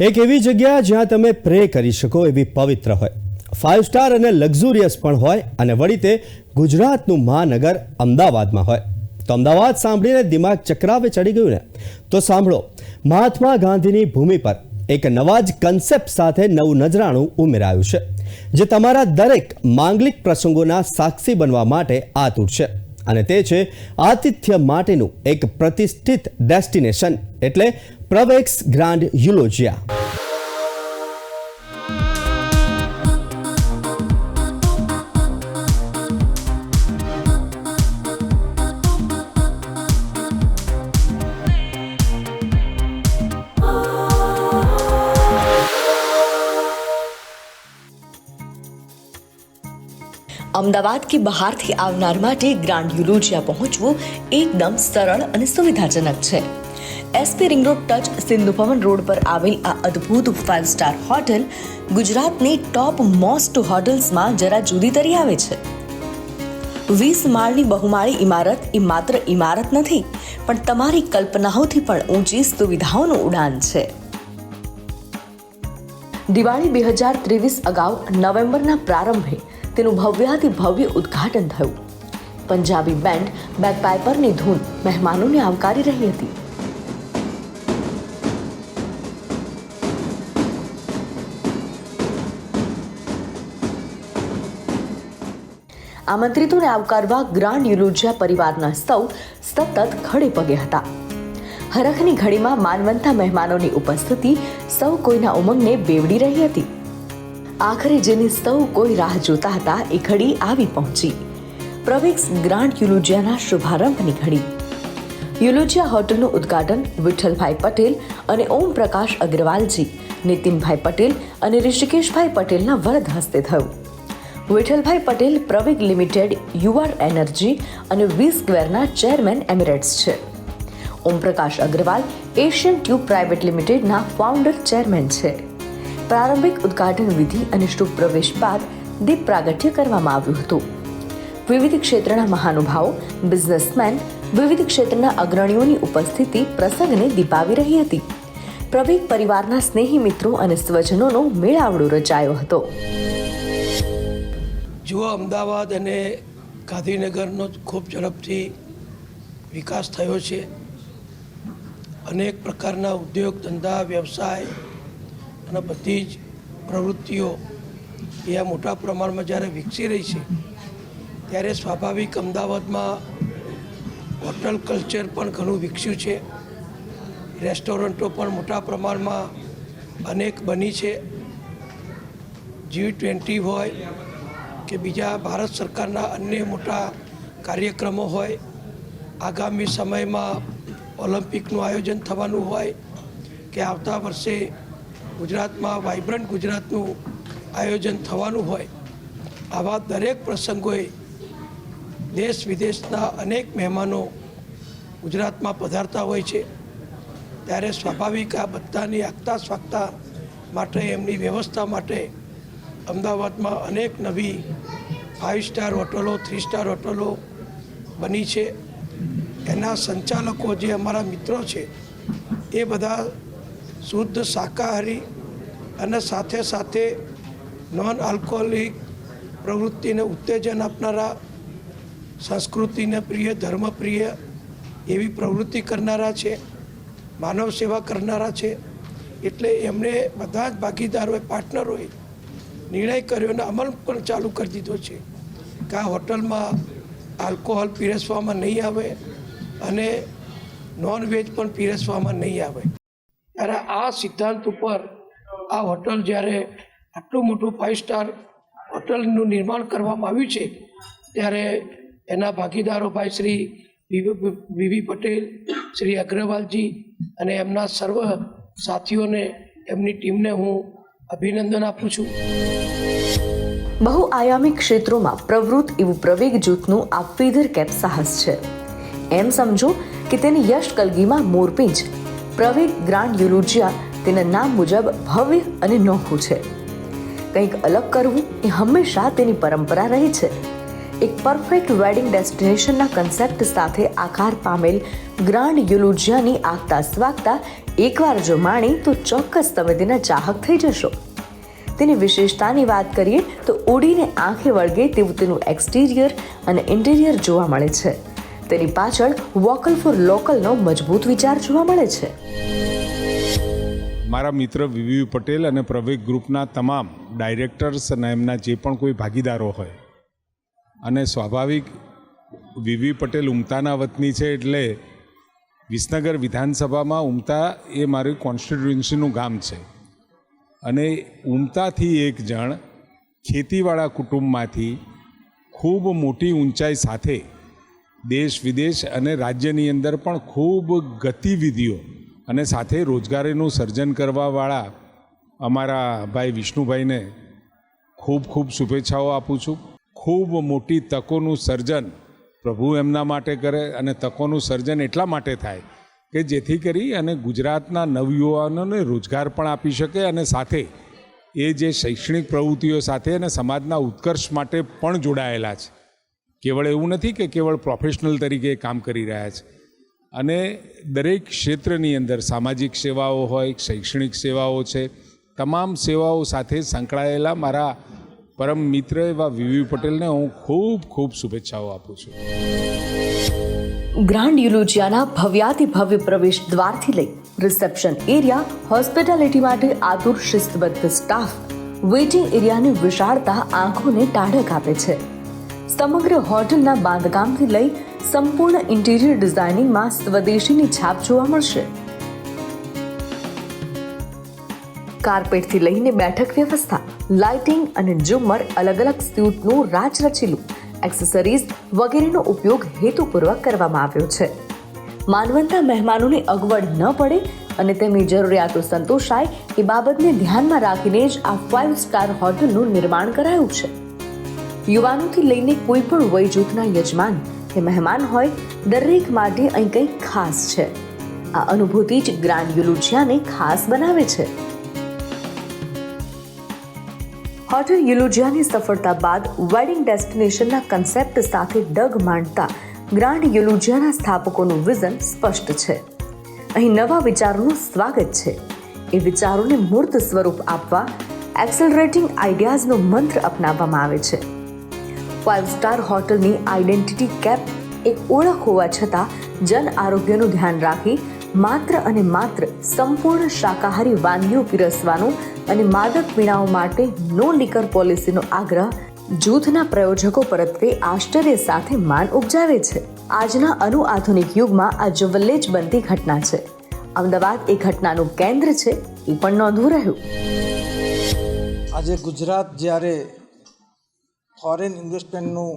એક એવી જગ્યા જ્યાં તમે પ્રે કરી શકો એવી પવિત્ર હોય. ફાઇવ સ્ટાર અને લક્ઝુરિયસ પણ હોય અને વળી તે ગુજરાતનું મહાનગર અમદાવાદમાં હોય. તો અમદાવાદ સાંભળીને દિમાગ ચક્રાવે ચડી ગયું ને? તો સાંભળો, મહાત્મા ગાંધીની ભૂમિ પર એક નવા જ કન્સેપ્ટ સાથે નવું નજરાણું ઉમેરાયું છે, જે તમારા દરેક માંગલિક પ્રસંગોના સાક્ષી બનવા માટે આતુર છે. અને તે છે આતિથ્ય માટેનું એક પ્રતિષ્ઠિત ડેસ્ટિનેશન એટલે પ્રવેક્સ ગ્રાન્ડ યુલોજિયા. અમદાવાદ કે બહારથી આવનાર માટે ગ્રાન્ડ યુલોજિયા પહોંચવું એકદમ સરળ અને સુવિધાજનક છે. S P ring road touch Sindhu Bhavan road પર આવેલ આ અદ્ભુત ફાઇવ સ્ટાર હોટેલ ગુજરાતની ટોપ મોસ્ટ હોટેલ્સમાં જરા જુદી તરી આવે છે. વીસ માળની બહુમાળી ઇમારત એ માત્ર ઇમારત નથી, પણ તમારી કલ્પનાઓથી પણ ઊંચી સુવિધાઓનું ઉડાન છે. દિવાળી બે હજાર ત્રેવીસ અગાઉ નવેમ્બરના પ્રારંભે તેનું ભવ્યાથી ભવ્ય ઉદ્ઘાટન થયું. પંજાબી બેન્ડ બેકપાઇપરની ધૂન મહેમાનોને આવકારી રહી હતી. આમંત્રિતોને આવકારવા ગ્રાન્ડ યુલુજિયા પરિવારના સૌ સતત ખડે પગે હતા. હરખની ઘડીમાં માનવંતા મહેમાનોની ઉપસ્થિતિ સૌ કોઈના ઉમંગને બેવડી રહી હતી. આખરે જેની સૌ કોઈ રાહ જોતા હતા એ ઘડી આવી પહોંચી. પ્રવેક્સ ગ્રાન્ડ યુલોજિયાના શુભારંભની ઘડી. યુલોજિયા હોટલનું ઉદ્ઘાટન વિઠ્ઠલભાઈ પટેલ અને ઓમ પ્રકાશ અગ્રવાલજી, નીતિનભાઈ પટેલ અને ઋષિકેશભાઈ પટેલના વરદ હસ્તે થયું. વિઠ્ઠલભાઈ પટેલ પ્રવેગ લિમિટેડ, યુઆર એનર્જી અને વી સ્ક્વેરના ચેરમેન એમિરેટ્સ છે. Omprakash Agrawal Asian tube private લિમિટેડના ફાઉન્ડર ચેરમેન છે. પ્રારંભિક ઉદ્ઘાટન વિધિ અને શુભ પ્રવેશ બાદ દીપ પ્રાગટ્ય કરવામાં આવ્યું હતું. વિવિધ ક્ષેત્રના મહાનુભાવો બિઝનેસમેન વિવિધ ક્ષેત્રના અગ્રણીઓની ઉપસ્થિતિ પ્રસંગને દીપાવી રહી હતી. પ્રવીક પરિવારના સ્નેહી મિત્રો અને સ્વજનોનો મેળાવડો રચાયો હતો. જુઓ, અમદાવાદ અને ગાંધીનગરનો ખૂબ ઝડપથી વિકાસ થયો છે. અનેક પ્રકારના ઉદ્યોગ, ધંધા, વ્યવસાય અને બધી જ પ્રવૃત્તિઓ એ મોટા પ્રમાણમાં જ્યારે વિકસી રહી છે, ત્યારે સ્વાભાવિક અમદાવાદમાં હોટલ કલ્ચર પણ ઘણું વિકસ્યું છે. રેસ્ટોરન્ટો પણ મોટા પ્રમાણમાં અનેક બની છે. જી ટ્વેન્ટી હોય કે બીજા ભારત સરકારના અન્ય મોટા કાર્યક્રમો હોય, આગામી સમયમાં ઓલિમ્પિકનું આયોજન થવાનું હોય કે આવતા વર્ષે ગુજરાતમાં વાઇબ્રન્ટ ગુજરાતનું આયોજન થવાનું હોય, આવા દરેક પ્રસંગોએ દેશ વિદેશના અનેક મહેમાનો ગુજરાતમાં પધારતા હોય છે. ત્યારે સ્વાભાવિક આ બધાની આગતા સ્વાગતા માટે, એમની વ્યવસ્થા માટે અમદાવાદમાં અનેક નવી ફાઇવ સ્ટાર હોટલો થ્રી સ્ટાર હોટલો બની છે. એના સંચાલકો જે અમારા મિત્રો છે, એ બધા શુદ્ધ શાકાહારી અને સાથે સાથે નોન આલ્કોહોલિક પ્રવૃત્તિને ઉત્તેજન આપનારા સંસ્કૃતિને પ્રિય ધર્મ પ્રિય એવી પ્રવૃત્તિ કરનારા છે, માનવ સેવા કરનારા છે. એટલે એમણે બધા જ ભાગીદારોએ પાર્ટનરોએ નિર્ણય કર્યો અને અમલ પણ ચાલુ કરી દીધો છે કે આ હોટલમાં આલ્કોહોલ પીરસવામાં નહીં આવે અને નોન વેજ પણ પીરસવામાં નહીં આવે. ત્યારે આ સિદ્ધાંત ઉપર આ હોટલ જ્યારે આટલું મોટું ફાઇવ સ્ટાર હોટલનું નિર્માણ કરવામાં આવ્યું છે, ત્યારે એના ભાગીદારો ભાઈ શ્રી વીવી પટેલ, શ્રી અગ્રવાલજી અને એમના સર્વ સાથીઓને, એમની ટીમને હું અભિનંદન આપું છું. બહુઆયામી ક્ષેત્રોમાં પ્રવૃત્ત એવું પ્રવેગ જૂથનું આ ફીધર કેપ સાહસ છે. એમ સમજો કે તેની યશ કલગીમાં મોરપીંછ પ્રવેગ ગ્રાન્ડ યુલોજિયા તેના નામ મુજબ ભવ્ય અને નોખું છે. કંઈક અલગ કરવું એ હંમેશા તેની પરંપરા રહી છે. એક પરફેક્ટ વેડિંગ ડેસ્ટિનેશનના કન્સેપ્ટ સાથે આકાર પામેલ ગ્રાન્ડ યુલુજિયાની આગતા સ્વાગતા એકવાર જો માણી તો ચોક્કસ તમે તેના ચાહક થઈ જશો. તેની વિશેષતાની વાત કરીએ તો ઉડીને આંખે વળગે તેવું તેનું એક્સટિરિયર અને ઇન્ટિરિયર જોવા મળે છે. તેની પાછળ વોકલ ફોર લોકલનો મજબૂત વિચાર જોવા મળે છે. મારા મિત્ર વિવી પટેલ અને પ્રવેગ ગ્રુપના તમામ ડાયરેક્ટર્સ અને એમના જે પણ કોઈ ભાગીદારો હોય. અને સ્વાભાવિક વિવી પટેલ ઉમતાના વતની છે એટલે વિસનગર વિધાનસભામાં ઉમતા એ મારી કોન્સ્ટિટ્યુન્સીનું ગામ છે. અને ઉમતાથી એક જણ ખેતીવાળા કુટુંબમાંથી ખૂબ મોટી ઊંચાઈ સાથે દેશ, વિદેશ અને રાજ્યની અંદર પણ ખૂબ ગતિવિધિઓ અને સાથે રોજગારીનું સર્જન કરવાવાળા અમારા ભાઈ વિષ્ણુભાઈને ખૂબ ખૂબ શુભેચ્છાઓ આપું છું. ખૂબ મોટી તકોનું સર્જન પ્રભુ એમના માટે કરે અને તકોનું સર્જન એટલા માટે થાય કે જેથી કરી અને ગુજરાતના નવયુવાનોને રોજગાર પણ આપી શકે અને સાથે એ જે શૈક્ષણિક પ્રવૃત્તિઓ સાથે અને સમાજના ઉત્કર્ષ માટે પણ જોડાયેલા છે. કેવળ એવું નથી કે કેવળ પ્રોફેશનલ તરીકે કામ કરી રહ્યા છે. અને દરેક ક્ષેત્રની અંદર સામાજિક સેવાઓ હોય, શૈક્ષણિક સેવાઓ છે, તમામ સેવાઓ સાથે સંકળાયેલા મારા પરમ મિત્ર એવા વીવી પટેલને હું ખૂબ ખૂબ શુભેચ્છાઓ આપું છું. ગ્રાન્ડ યુલોજિયાના ભવ્યાતિ ભવ્ય પ્રવેશ દ્વારથી લઈ રિસેપ્શન એરિયા, હોસ્પિટાલિટી માટે આતુર શિસ્તબદ્ધ સ્ટાફ, વેઇટિંગ એરિયાની વિશાળતા આંખોને ટાઢક આપે છે. સમગ્ર હોટલના બાંધકામથી લઈ સંપૂર્ણ ઇન્ટિરિયર ડિઝાઇનિંગમાં સ્વદેશીની છાપ જોવા મળશે. કાર્પેટથી લઈને બેઠક વ્યવસ્થા, લાઇટિંગ અને ઝુમ્મર અલગ અલગ સ્યુટનું રાચ રચેલું એક્સેસરીઝ વગેરેનો ઉપયોગ હેતુપૂર્વક કરવામાં આવ્યો છે. માનવંતા મહેમાનોને અગવડ ન પડે અને તેમની જરૂરિયાતો સંતોષાય એ બાબતને ધ્યાનમાં રાખીને જ આ ફાઇવ સ્ટાર હોટલનું નિર્માણ કરાયું છે. યુવાનોથી લઈને કોઈ પણ વય જૂથના યજમાન કે મહેમાન હોય, દરેક માટે અહીં કંઈક ખાસ છે. આ અનુભૂતિ જ ગ્રાન્ડ યુલુજિયાને ખાસ બનાવે છે. હોટેલ યુલુજિયાની સફળતા બાદ વેડિંગ ડેસ્ટિનેશનના કન્સેપ્ટ સાથે ડગ માંડતા ગ્રાન્ડ યુલુજિયાના સ્થાપકોનું વિઝન સ્પષ્ટ છે. અહીં નવા વિચારોનું સ્વાગત છે. એ વિચારોને મૂર્ત સ્વરૂપ આપવા એક્સેલરેટિંગ આઈડિયાઝનો મંત્ર અપનાવવામાં આવે છે. ફાઇવ સ્ટાર હોટલની આઈડેન્ટિટી કેપ એક ઓળખ હોવા છતાં જન આરોગ્યનું ધ્યાન રાખી માત્ર અને માત્ર સંપૂર્ણ શાકાહારી વાનગીઓ પીરસવાનું અને માદક પીણાઓ માટે નો લીકર પોલિસીનો આગ્રહ જૂથના પ્રયોજકો પરત્વે આશ્ચર્ય સાથે માન ઉપજાવે છે. આજના અનુઆધુનિક યુગમાં આ જવલ્લે જ બનતી ઘટના છે. અમદાવાદ એ ઘટનાનું કેન્દ્ર છે, એ પણ નોંધવું રહ્યું. આજે ગુજરાત જ્યારે ફોરેન ઇન્વેસ્ટમેન્ટનું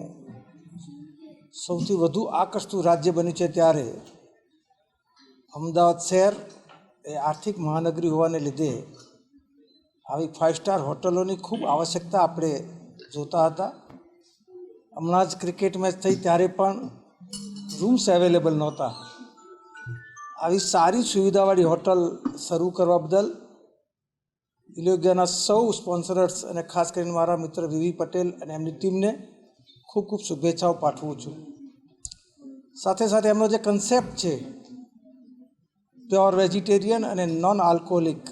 સૌથી વધુ આકર્ષતું રાજ્ય બન્યું છે ત્યારે અમદાવાદ શહેર એ આર્થિક મહાનગરી હોવાને લીધે આવી ફાઇવ સ્ટાર હોટલોની ખૂબ આવશ્યકતા આપણે જોતા હતા. હમણાં જ ક્રિકેટ મેચ થઈ ત્યારે પણ રૂમ્સ અવેલેબલ નહોતા. આવી સારી સુવિધાવાળી હોટલ શરૂ કરવા બદલ ઇલોગિયાના સૌ સ્પોન્સરર્સ અને ખાસ કરીને મારા મિત્ર વિવી પટેલ અને એમની ટીમને ખૂબ ખૂબ શુભેચ્છાઓ પાઠવું છું. સાથે સાથે એમનો જે કન્સેપ્ટ છે પ્યોર વેજીટેરિયન અને નોન આલ્કોહોલિક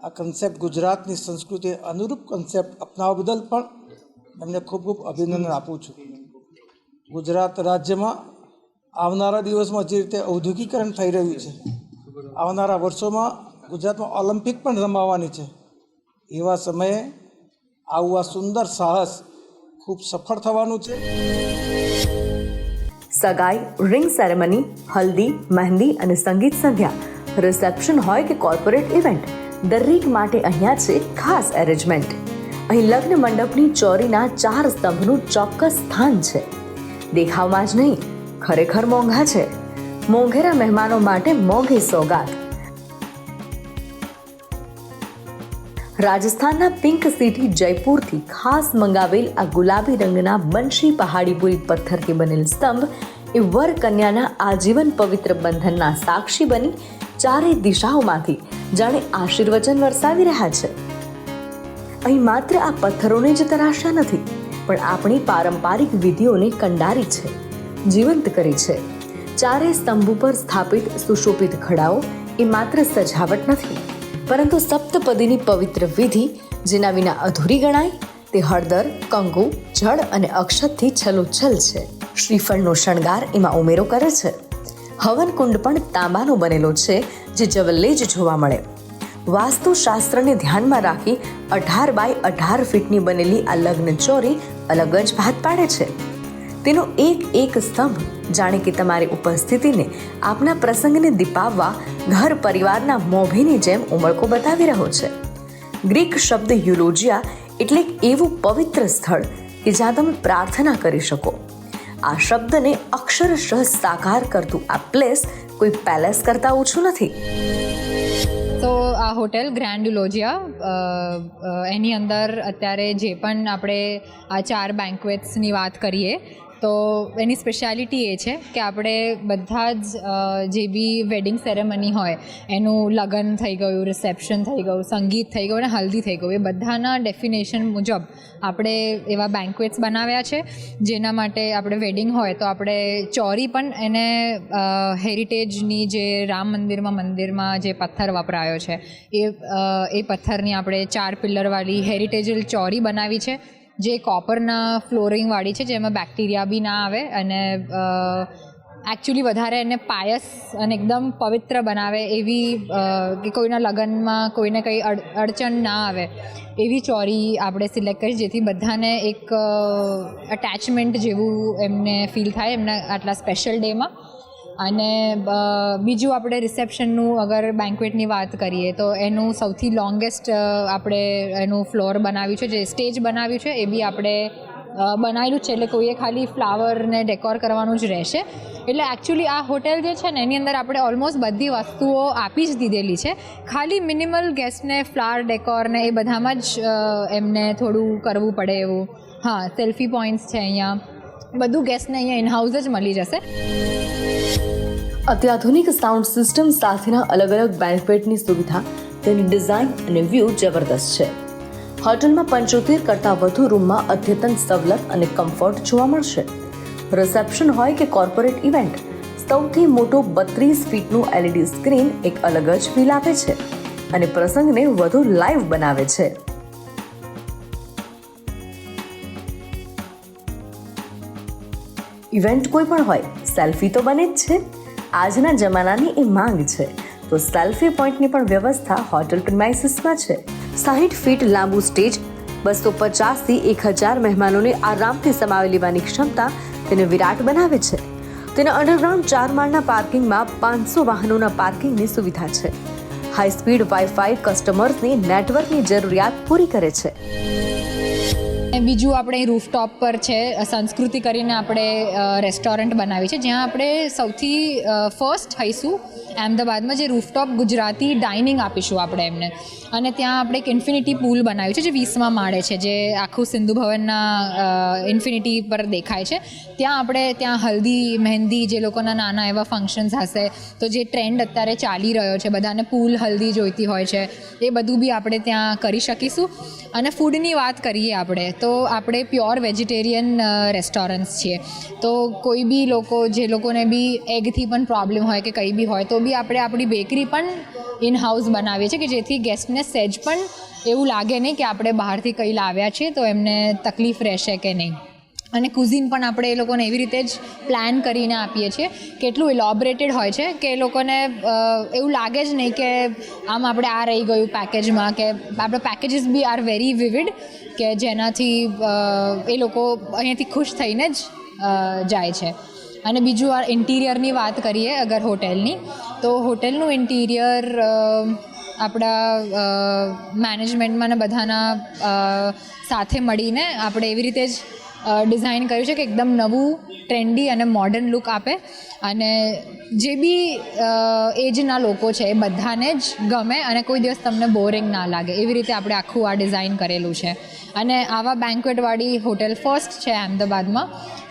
આ કન્સેપ્ટ ગુજરાતની સંસ્કૃતિ અનુરૂપ કન્સેપ્ટ અપનાવવા બદલ પણ એમને ખૂબ ખૂબ અભિનંદન આપું છું. ગુજરાત રાજ્યમાં આવનારા દિવસમાં જે રીતે ઔદ્યોગિકરણ થઈ રહ્યું છે, આવનારા વર્ષોમાં ગુજરાતમાં ઓલિમ્પિક પણ રમાવાની છે. એવા સમયે આવું આ સુંદર સાહસ ખૂબ સફળ થવાનું છે. સગાઈ રિંગ સેરેમની હલ્દી, મહેંદી અને સંગીત સંધ્યા. રિસેપ્શન હોય કે કોર્પોરેટ ઇવેન્ટ દરેક માટે અહીંયા છે ખાસ એરેન્જમેન્ટ અહીં લગ્ન મંડપની ચોરીના ચાર સ્તંભનું ચોક્કસ સ્થાન છે. દેખાવમાં જ નહીં, ખરેખર મોંઘા છે. મોંઘેરા મહેમાનો માટે મોંઘી સોગાત. રાજસ્થાનના પિંક સિટી જયપુરથી ખાસ મંગાવેલ આ ગુલાબી રંગના બંશી પહાડીપુરી પથ્થરથી બનેલ સ્તંભ એ વર કન્યાના આજીવન પવિત્ર બંધનના સાક્ષી બની ચારે દિશાઓમાંથી. જાણે આશીર્વચન વરસાવી રહ્યા છે. અહીં માત્ર આ પથ્થરોને જ તરાશ્યા નથી, પણ આપણી પારંપરિક વિધિઓને કંડારી છે, જીવંત કરી છે. ચારે સ્તંભ ઉપર સ્થાપિત સુશોભિત ખડાઓ એ માત્ર સજાવટ નથી. પરંતુ સપ્તપદીની પવિત્ર વિધિ, જેના વિના અધૂરી ગણાય, તે હળદર કંગુ જળ અને અક્ષતથી છલોછલ છે. શ્રીફળનો શણગાર એમાં ઉમેરો કરે છે. હવન કુંડ પણ તાંબાનો બનેલો છે, જે જવલ્લે જ જોવા મળે. વાસ્તુશાસ્ત્રને ધ્યાનમાં રાખી અઢાર બાય અઢાર ફીટની બનેલી આ લગ્ન ચોરી અલગ જ ભાત પાડે છે. તેનો એક એક સ્તંભ જાણે કે તમારી ઉપસ્થિતિને આપના પ્રસંગને દીપાવવા ઘર પરિવારના મોભીની જેમ ઉમળકો બતાવી રહ્યો છે. ગ્રીક શબ્દ યુલોજિયા એટલે એવું પવિત્ર સ્થળ કે જ્યાં તમે પ્રાર્થના કરી શકો. આ શબ્દને અક્ષરશઃ સાકાર કરતું આ પ્લેસ કોઈ પેલેસ કરતાં ઓછું નથી. તો આ હોટેલ ગ્રાન્ડ યુલોજિયા એની અંદર અત્યારે જે પણ આપણે આ ચાર બેન્કવેટ્સની વાત કરીએ તો એની સ્પેશિયાલિટી એ છે કે આપણે બધા જ જે બી વેડિંગ સેરેમની હોય, એનું લગ્ન થઈ ગયું રિસેપ્શન થઈ ગયું, સંગીત થઈ ગયું અને હલ્દી થઈ ગયું, એ બધાના ડેફિનેશન મુજબ આપણે એવા બેન્કવેટ્સ બનાવ્યા છે, જેના માટે આપણે વેડિંગ હોય તો આપણે ચોરી પણ એને હેરિટેજની જે રામ મંદિરમાં મંદિરમાં જે પથ્થર વપરાયો છે, એ એ પથ્થરની આપણે ચાર પિલ્લરવાળી હેરિટેજલ ચોરી બનાવી છે જે કોપરના ફ્લોરિંગવાળી છે, જેમાં બેક્ટેરિયા બી ના આવે અને એકચ્યુઅલી વધારે એને પાયસ અને એકદમ પવિત્ર બનાવે એવી કે કોઈના લગ્નમાં કોઈને કંઈ અડચણ ના આવે, એવી ચોરી આપણે સિલેક્ટ કરી, જેથી બધાને એક અટેચમેન્ટ જેવું એમને ફીલ થાય એમના આટલા સ્પેશિયલ ડેમાં અને બીજું આપણે રિસેપ્શનનું અગર બેન્ક્વેટની વાત કરીએ, તો એનું સૌથી લોંગેસ્ટ આપણે એનું ફ્લોર બનાવ્યું છે, જે સ્ટેજ બનાવ્યું છે, એ બી આપણે બનાવેલું છે, એટલે કોઈએ ખાલી ફ્લાવરને ડેકોર કરવાનું જ રહેશે. એટલે એકચ્યુઅલી આ હોટેલ જે છે ને, એની અંદર આપણે ઓલમોસ્ટ બધી વસ્તુઓ આપી જ દીધેલી છે. ખાલી મિનિમલ ગેસ્ટને ફ્લાવર ડેકોરને એ બધામાં જ એમને થોડું કરવું પડે એવું. હા સેલ્ફી પોઈન્ટ્સ છે અહીંયા. બધું ગેસ્ટને અહીંયા ઇનહાઉસ જ મળી જશે. અત્યાધુનિક સાઉન્ડ સિસ્ટમ સાથેના અલગ અલગ બેનિફિટની સુવિધા, તેની ડિઝાઇન અને વ્યૂ જબરદસ્ત છે. હોટલમાં પંચોતેર કરતાં વધુ રૂમમાં અદ્યતન સવલત અને કમ્ફર્ટ જોવા મળશે. રિસેપ્શન હોય કે કોર્પોરેટ ઇવેન્ટ સૌથી મોટો બત્રીસ ફીટનું એલઈડી સ્ક્રીન એક અલગ જ ફીલ આપે છે અને પ્રસંગને વધુ લાઈવ બનાવે છે. ઇવેન્ટ કોઈ પણ હોય, સેલ્ફી તો બને જ છે. આજના જમાનાની એ માંગ છે. તો સેલ્ફી પોઈન્ટની પણ વ્યવસ્થા હોટેલ પ્રિમાઇસીસમાં છે. સાહીઠ ફીટ લાંબુ સ્ટેજ, બસો પચાસથી એક હજાર મહેમાનોને આરામથી સમાવી લેવાની ક્ષમતા તેને વિરાટ બનાવે છે. તેના અંડરગ્રાઉન્ડ ચાર માળના પાર્કિંગમાં પાંચસો વાહનોના પાર્કિંગની સુવિધા છે. હાઈ સ્પીડ વાઈફાઈ કસ્ટમર્સની નેટવર્કની જરૂરિયાત પૂરી કરે છે. બીજું આપણે રૂફટોપ પર છે સંસ્કૃતિ કરીને આપણે રેસ્ટોરન્ટ બનાવી છે, જ્યાં આપણે સૌથી ફર્સ્ટ થઈશું. અહેમદાબાદમાં જે રૂફટોપ ગુજરાતી ડાઇનિંગ આપીશું આપણે એમને. અને ત્યાં આપણે એક ઇન્ફિનિટી પૂલ બનાવ્યું છે, જે વીસમાં માળે છે, જે આખું સિંધુ ભવનના ઇન્ફિનિટી પર દેખાય છે. ત્યાં આપણે, ત્યાં હલ્દી, મહેંદી જે લોકોના નાના એવા ફંક્શન્સ હશે, તો જે ટ્રેન્ડ અત્યારે ચાલી રહ્યો છે, બધાને પૂલ હલ્દી જોઈતી હોય છે, એ બધું બી આપણે ત્યાં કરી શકીશું. અને ફૂડની વાત કરીએ આપણે તો આપણે પ્યોર વેજીટેરિયન રેસ્ટોરન્ટ્સ છીએ. તો કોઈ બી લોકો, જે લોકોને બી એગથી પણ પ્રોબ્લેમ હોય કે કંઈ બી હોય, તો બી આપણે આપણી બેકરી પણ ઇન હાઉસ બનાવીએ છીએ કે જેથી ગેસ્ટને સહેજ પણ એવું લાગે નહીં કે આપણે બહારથી કંઈ લાવ્યા છીએ, તો એમને તકલીફ રહેશે કે નહીં. અને કુઝિન પણ આપણે એ લોકોને એવી રીતે જ પ્લાન કરીને આપીએ છીએ. કેટલું ઇલોબરેટેડ હોય છે કે એ લોકોને એવું લાગે જ નહીં કે આમ આપણે આ રહી ગયું પેકેજમાં કે આપણે packages be are very vivid કે જેનાથી એ લોકો અહીંયાથી ખુશ થઈને જ જાય છે. અને બીજું આ ઇન્ટિરિયરની વાત કરીએ અગર હોટેલની, તો હોટેલનું ઇન્ટિરિયર આપણા મેનેજમેન્ટમાં ને બધાના સાથે મળીને આપણે એવી રીતે જ ડિઝાઇન કર્યું છે કે એકદમ નવું, ટ્રેન્ડી અને મોડર્ન લુક આપે. અને જે બી એજના લોકો છે એ બધાને જ ગમે અને કોઈ દિવસ તમને બોરિંગ ના લાગે. એવી રીતે આપણે આખું આ ડિઝાઇન કરેલું છે. અને આવા બેન્કવેટવાળી હોટેલ ફર્સ્ટ છે અહેમદાબાદમાં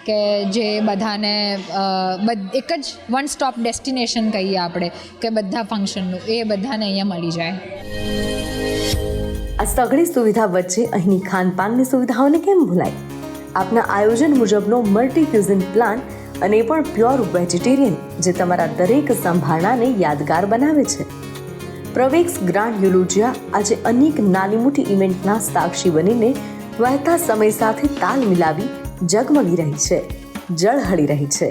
કે જે બધાને એક જ વન સ્ટોપ ડેસ્ટિનેશન કહીએ આપણે, કે બધા ફંક્શનનું એ બધાને અહીંયા મળી જાય. આ સઘળી સુવિધા વચ્ચે અહીંની ખાનપાનની સુવિધાઓને કેમ ભૂલાય? આપના આયોજન મુજબનો મલ્ટી ક્યુઝિન પ્લાન અને પણ પ્યોર વેજીટેરિયન જે તમારા દરેક સંભાળણાને યાદગાર બનાવે છે. પ્રવેક્સ ગ્રાન્ડ યુલોજિયા આજે અનેક નાની મોટી ઇવેન્ટના સાક્ષી બનીને વહેતા સમય સાથે તાલ મિલાવી જગમગી રહી છે જળહળી રહી છે.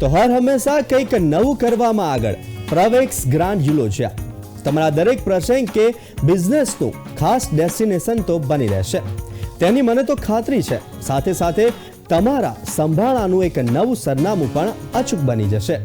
તો હર હંમેશા કંઈક નવું કરવામાં આગળ, પ્રવેક્સ ગ્રાન્ડ યુલોજિયા. તમારા દરેક પ્રસંગ કે બિઝનેસનું ખાસ ડેસ્ટિનેશન તો બની રહેશે. તેની મને તો ખાતરી છે, સાથે સાથે તમારા સંભાળાનું એક નવું સરનામું પણ અચૂક બની જશે.